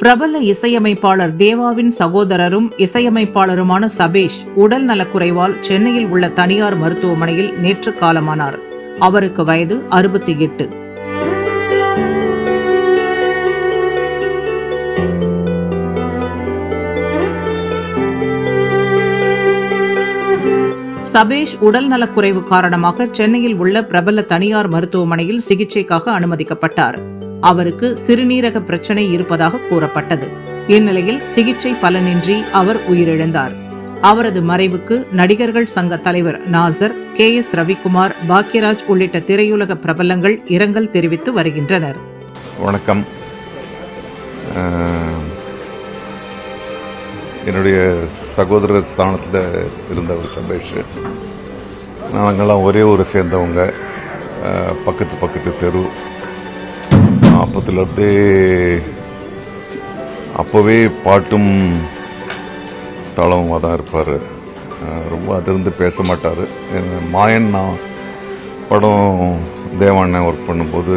பிரபல இசையமைப்பாளர் தேவாவின் சகோதரரும் இசையமைப்பாளருமான சபேஷ் உடல் நலக்குறைவால் சென்னையில் உள்ள தனியார் மருத்துவமனையில் நேற்று காலமானார். அவருக்கு வயது அறுபத்தி எட்டு. சபேஷ் உடல் நலக்குறைவு காரணமாக சென்னையில் உள்ள பிரபல தனியார் மருத்துவமனையில் சிகிச்சைக்காக அனுமதிக்கப்பட்டார். அவருக்கு சிறுநீரக பிரச்சனை இருப்பதாக கூறப்பட்டது. இந்நிலையில் சிகிச்சை பலனின்றி அவர் உயிரிழந்தார். அவரது மறைவுக்கு நடிகர்கள் சங்க தலைவர் நாசர் கே எஸ் ரவிக்குமார் பாக்யராஜ் உள்ளிட்ட திரையுலக பிரபலங்கள் இரங்கல் தெரிவித்து வருகின்றனர். வணக்கம். என்னுடைய சகோதரர் ஸ்தானத்தில் இருந்தவர் சபேஷ் நாங்கள்லாம் ஒரே ஊரை சேர்ந்தவங்க. அஹ், பக்கத்து பக்கத்து தெரு. அப்பத்துலேருந்தே அப்போவே பாட்டும் தாளமாக தான் இருப்பார். ரொம்ப அதிர்ந்து பேச மாட்டார். மாயன் நான் படம் தேவாண்ணன் ஒர்க் பண்ணும்போது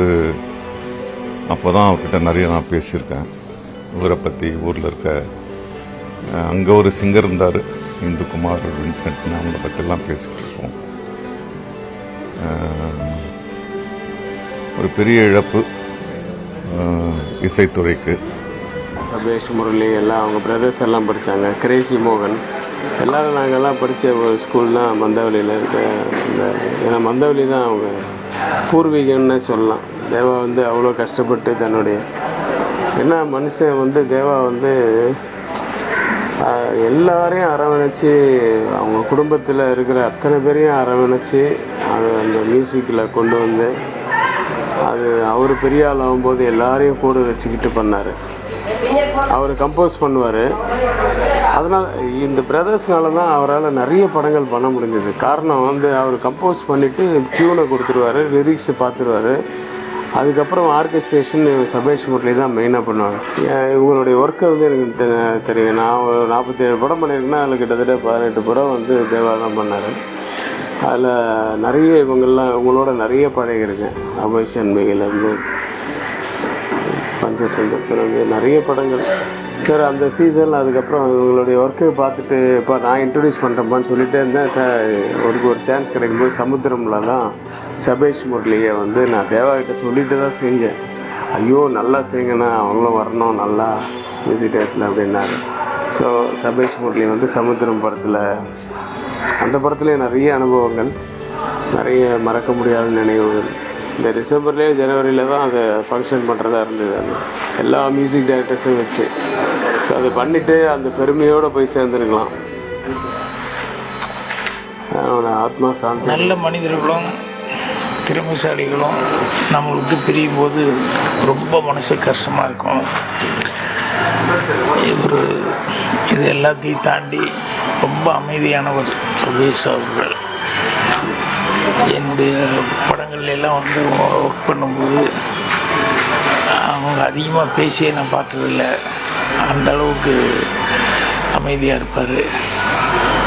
அப்போ தான் அவர்கிட்ட நிறைய நான் பேசியிருக்கேன். ஊரை பற்றி ஊரில் இருக்க அங்கே ஒரு சிங்கர் இருந்தார் இந்துக்குமார் வின்சென்ட்னு அவங்கள பற்றிலாம் பேசிகிட்டு இருக்கோம். ஒரு பெரிய இழப்பு. இசைத்துறைக்கு. ரமேஷ் முரளி எல்லாம் அவங்க பிரதர்ஸ் எல்லாம் படித்தாங்க கிரேசி மோகன். எல்லாரும் நாங்கள்லாம் படித்த ஒரு ஸ்கூல் தான் மந்தவெளியில் இருக்க இந்த ஏன்னா மந்தவெளி தான் அவங்க பூர்வீகம்னு சொல்லலாம். தேவா வந்து அவ்வளோ கஷ்டப்பட்டு தன்னுடைய என்ன மனுஷன் வந்து தேவா வந்து எல்லாரையும் அரவணைச்சு அவங்க குடும்பத்தில் இருக்கிற அத்தனை பேரையும் அரவணைச்சு அதை அந்த மியூசிக்கில் கொண்டு வந்து அது அவர் பெரிய ஆள் ஆகும்போது எல்லாரையும் கூட வச்சுக்கிட்டு பண்ணார். அவர் கம்போஸ் பண்ணுவார். அதனால் இந்த பிரதர்ஸ்னால தான் அவரால் நிறைய படங்கள் பண்ண முடிஞ்சது. காரணம் வந்து அவர் கம்போஸ் பண்ணிவிட்டு டியூனை கொடுத்துருவாரு லிரிக்ஸ் பார்த்துருவாரு அதுக்கப்புறம் ஆர்கெஸ்ட்ரேஷன் சபேஷ் முரளி தான் மெயினாக பண்ணுவாங்க இவங்களுடைய ஒர்க்கை வந்து எனக்கு தெரியும். நான் ஒரு நாற்பத்தேழு படம் பண்ணியிருக்கேன்னா அதில் கிட்டத்தட்ட பதினெட்டு படம் வந்து தேவா தான் பண்ணார். அதில் நிறைய இவங்கள்லாம் இவங்களோட நிறைய பழகிருக்கேன் அபய் சண்மிகிலேருந்து பஞ்சத்தந்த பிறகு நிறைய படங்கள். சார் அந்த சீசன் அதுக்கப்புறம் இவங்களுடைய ஒர்க்கை பார்த்துட்டு இப்போ நான் இன்ட்ரடியூஸ் பண்ணுறேன்ப்பான்னு சொல்லிட்டு இருந்தேன். ஒரு ஒரு சான்ஸ் கிடைக்கும்போது சமுத்திரம்ல தான் சபேஷ் முரளியை வந்து நான் தேவாகிட்ட சொல்லிட்டு தான் செஞ்சேன். ஐயோ நல்லா செய்யுங்கண்ணா அவங்களும் வரணும் நல்லா மியூசிக் டேரக்டர் அப்படின்னாரு. ஸோ சபேஷ் முரளி வந்து சமுத்திரம் படத்தில் அந்த படத்துலேயே நிறைய அனுபவங்கள் நிறைய மறக்க முடியாத நினைவுகள். இந்த டிசம்பர்லேயே ஜனவரியில் தான் அதை ஃபங்க்ஷன் பண்ணுறதா இருந்தது. அது எல்லா மியூசிக் டைரக்டர்ஸும் வச்சு. ஸோ அதை பண்ணிவிட்டு அந்த பெருமையோடு போய் சேர்ந்துருக்கலாம். ஆத்மா சாந்தி. நல்ல மனிதர்களும் திறமைசாலிகளும் நம்மளுக்கு பிரியும் போது ரொம்ப மனசு கஷ்டமாக இருக்கும். இவர் இது எல்லாத்தையும் தாண்டி ரொம்ப அமைதியானவர் சுபேஷ் அவர்கள். என்னுடைய படங்கள்ல எல்லாம் வந்து ஒர்க் பண்ணும்போது அவங்க அதிகமாக பேசியே நான் பார்த்ததில்ல. அந்த அளவுக்கு அமைதியாக இருப்பார்.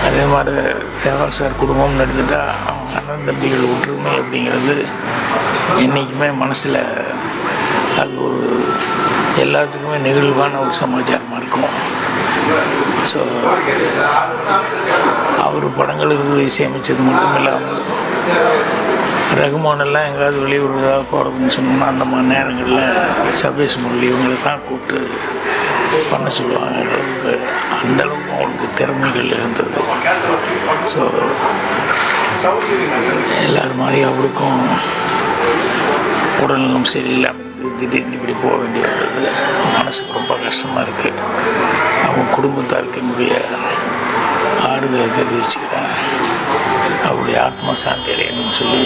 அதே மாதிரி தேவா சார் குடும்பம்னு எடுத்துட்டா அவங்க அண்ணன் தம்பிகள் ஒற்றுமை அப்படிங்கிறது என்றைக்குமே மனசில் அது ஒரு எல்லாத்துக்குமே நெகிழ்வான ஒரு சமாச்சாரமாக இருக்கும். ஸோ அவர் படங்களுக்கு இசையமைச்சது மட்டும் இல்லாமல் ரகுமானெல்லாம் எங்கேயாவது வெளியூர் போகிறதுன்னு சொன்னோம்னா அந்த மாதிரி நேரங்களில் சபேஷ் முரளி இவங்களை தான் கூப்பிட்டு பண்ண சொல்லுவாங்க. அளவுக்கு அந்தளவுக்கு அவங்களுக்கு திறமைகள் இருந்தது. ஸோ எல்லார் மாதிரி அவருக்கும் உடலும் சரியில்லாமல் திடீர்னு இப்படி போக வேண்டியது. மனசுக்கு ரொம்ப கஷ்டமாக இருக்குது அவங்க குடும்பத்தாருக்கு என்னுடைய ஆறுதலை தெரிவிச்சுக்கிறேன். அவருடைய ஆத்மா சாந்தி அடையணும்னு சொல்லி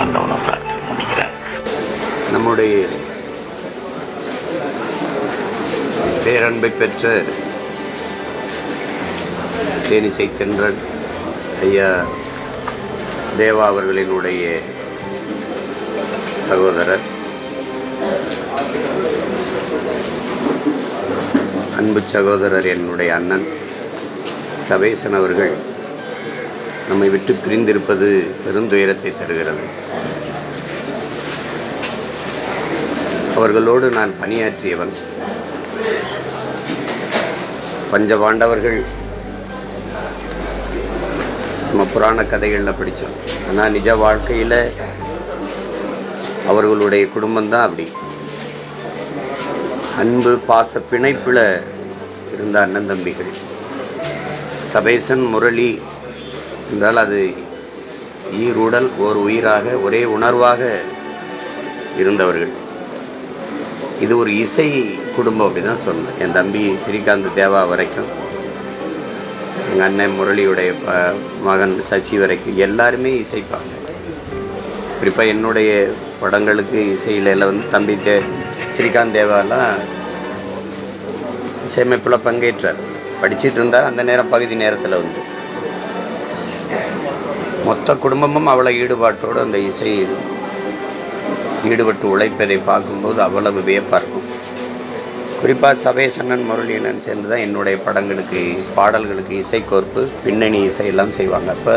ஆண்டவனை பிரார்த்தனை பண்ணிக்கிறேன். நம்முடைய பேரன்பை பெற்ற தேனிசை தென்றன் ஐயா தேவா அவர்களினுடைய சகோதரர். அன்பு சகோதரர் என்னுடைய அண்ணன் சபேசன் அவர்கள் நம்மை விட்டு பிரிந்திருப்பது பெருந்துயரத்தை தருகிறது. அவர்களோடு நான் பணியாற்றியவன். பஞ்சபாண்டவர்கள் நம்ம புராண கதைகளில் படித்தோம் ஆனால் நிஜ வாழ்க்கையில் அவர்களுடைய குடும்பம்தான் அப்படி. அன்பு பாச பிணைப்பில் இருந்த அண்ணன் தம்பிகள். சபேசன் முரளி என்றால் அது ஈருடல் ஓர் உயிராக ஒரே உணர்வாக இருந்தவர்கள். இது ஒரு இசை குடும்பம் அப்படி தான் சொல்லணும். என் தம்பி ஸ்ரீகாந்த் தேவா வரைக்கும் எங்கள் அண்ணன் முரளியுடைய ப மகன் சசி வரைக்கும் எல்லாருமே இசைப்பாங்க. குறிப்பாக என்னுடைய படங்களுக்கு இசையில வந்து தம்பி தே ஸ்ரீகாந்த் தேவாலாம் இசையமைப்பில் பங்கேற்றார். படிச்சுட்டு இருந்தார். அந்த நேரம் பகுதி நேரத்தில் வந்து. மொத்த குடும்பமும் அவ்வளோ ஈடுபாட்டோடு அந்த இசையில் ஈடுபட்டு உழைப்பதை பார்க்கும்போது அவ்வளவு வியப்பாக இருக்கும் குறிப்பாக சபேசண்ணன் முரளியனன் சேர்ந்து தான் என்னுடைய படங்களுக்கு பாடல்களுக்கு இசைக்கோர்ப்பு பின்னணி இசையெல்லாம் செய்வாங்க. அப்போ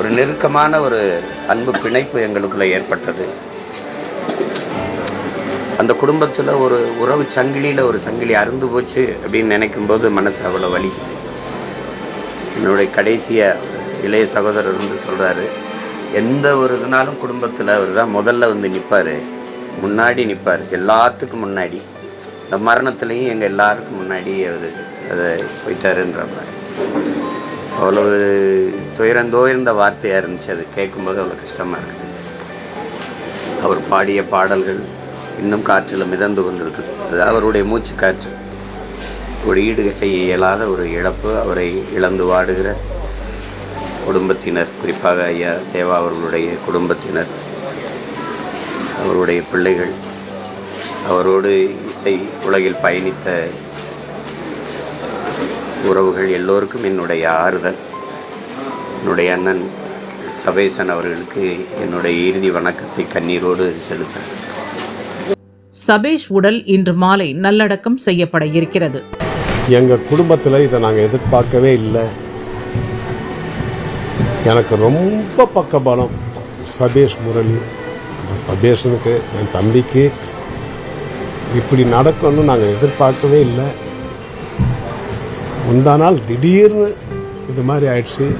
ஒரு நெருக்கமான ஒரு அன்பு பிணைப்பு எங்களுக்குள்ளே ஏற்பட்டது. அந்த குடும்பத்தில் ஒரு உறவு சங்கிலியில் ஒரு சங்கிலி அருந்து போச்சு அப்படின்னு நினைக்கும்போது மனசு அவ்வளோ வலி. என்னுடைய கடைசியாக இளைய சகோதரர் வந்து சொல்கிறாரு எந்த ஒரு இதுனாலும் குடும்பத்தில் அவர் தான் முதல்ல வந்து நிற்பார் முன்னாடி நிற்பார் எல்லாத்துக்கும் முன்னாடி. இந்த மரணத்துலேயும் எங்கள் எல்லாருக்கும் முன்னாடி அவர் அதை போயிட்டாருன்ற மாதிரி. அவ்வளவு துயரந்தோயிருந்த வார்த்தையாக இருந்துச்சு. அது கேட்கும்போது அவ்வளோ கஷ்டமாக இருக்குது அவர் பாடிய பாடல்கள் இன்னும் காற்றில் மிதந்து கொண்டிருக்குது அது அவருடைய மூச்சு காற்று. ஒரு ஈடு செய்ய இயலாத ஒரு இழப்பு அவரை இழந்து வாடுகிற குடும்பத்தினர் குறிப்பாக ஐயா தேவா அவர்களுடைய குடும்பத்தினர் அவருடைய பிள்ளைகள் அவரோடு இசை உலகில் பயணித்த உறவுகள் எல்லோருக்கும் என்னுடைய ஆறுதல். என்னுடைய அண்ணன் சபேசன் அவர்களுக்கு என்னுடைய இறுதி வணக்கத்தை கண்ணீரோடு செலுத்தேன் சபேஷ் உடல் இன்று மாலை நல்லடக்கம் செய்யப்பட இருக்கிறது. எங்கள் குடும்பத்தில் இதை நாங்கள் எதிர்பார்க்கவே இல்லை. எனக்கு ரொம்ப பக்கபலம் சபேஷ் முரளி. அந்த சபேஷனுக்கு என் தம்பிக்கு இப்படி நடக்கணும்னு நாங்கள் எதிர்பார்க்கவே இல்லை. முந்தா நாள் திடீர்னு இது மாதிரி ஆயிடுச்சு.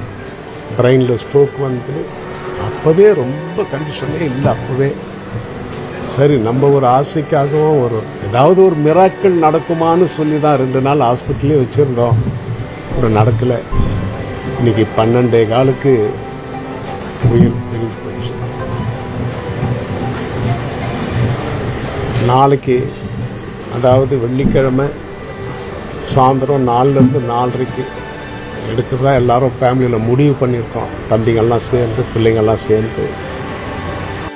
பிரெயினில் ஸ்ட்ரோக் வந்து அப்போவே ரொம்ப கண்டிஷனே இல்லை அப்போவே. சரி நம்ம ஒரு ஆசைக்காகவும் ஒரு ஏதாவது ஒரு மிராக்கள் நடக்குமான்னு சொல்லி தான் ரெண்டு நாள் ஹாஸ்பிட்டலே வச்சுருந்தோம். ஒரு நடக்கலை. இன்னைக்கு பன்னெண்டே காலுக்கு உயிர் பிரிஞ்சு போயிடுச்சு நாளைக்கு அதாவது வெள்ளிக்கிழமை சாயந்தரம் நாலுலேருந்து நாலரைக்கு எடுக்கிறதா எல்லாரும் ஃபேமிலியில் முடிவு பண்ணியிருக்கோம். தம்பிங்கள்லாம் சேர்ந்து பிள்ளைங்கள்லாம் சேர்ந்து.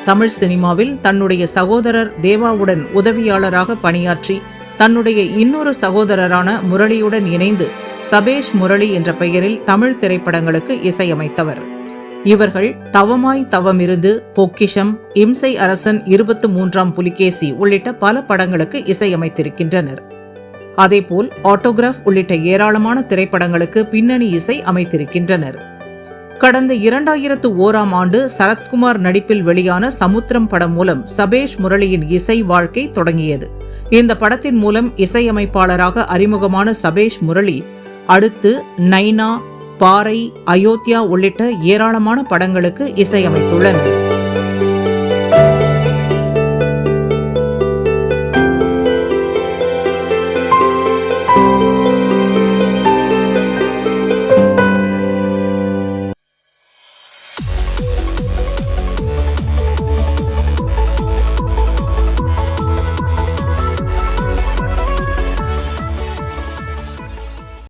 தமிழ் சினிமாவில் தன்னுடைய சகோதரர் தேவாவுடன் உதவியாளராக பணியாற்றி தன்னுடைய இன்னொரு சகோதரரான முரளியுடன் இணைந்து சபேஷ் முரளி என்ற பெயரில் தமிழ் திரைப்படங்களுக்கு இசையமைத்தவர். இவர்கள் தவமாய் தவமிருந்து பொக்கிஷம் இம்சை அரசன் இருபத்து மூன்றாம் புலிகேசி உள்ளிட்ட பல படங்களுக்கு இசையமைத்திருக்கின்றனர். அதேபோல் ஆட்டோகிராஃப் உள்ளிட்ட ஏராளமான திரைப்படங்களுக்கு பின்னணி இசை அமைத்திருக்கின்றனர். கடந்த இரண்டாயிரத்து ஓராம் ஆண்டு சரத்குமார் நடிப்பில் வெளியான சமுத்திரம் படம் மூலம் சபேஷ் முரளியின் இசை வாழ்க்கை தொடங்கியது. இந்த படத்தின் மூலம் இசையமைப்பாளராக அறிமுகமான சபேஷ் முரளி அடுத்து நைனா பாறை அயோத்தியா உள்ளிட்ட ஏராளமான படங்களுக்கு இசையமைத்துள்ளனர்.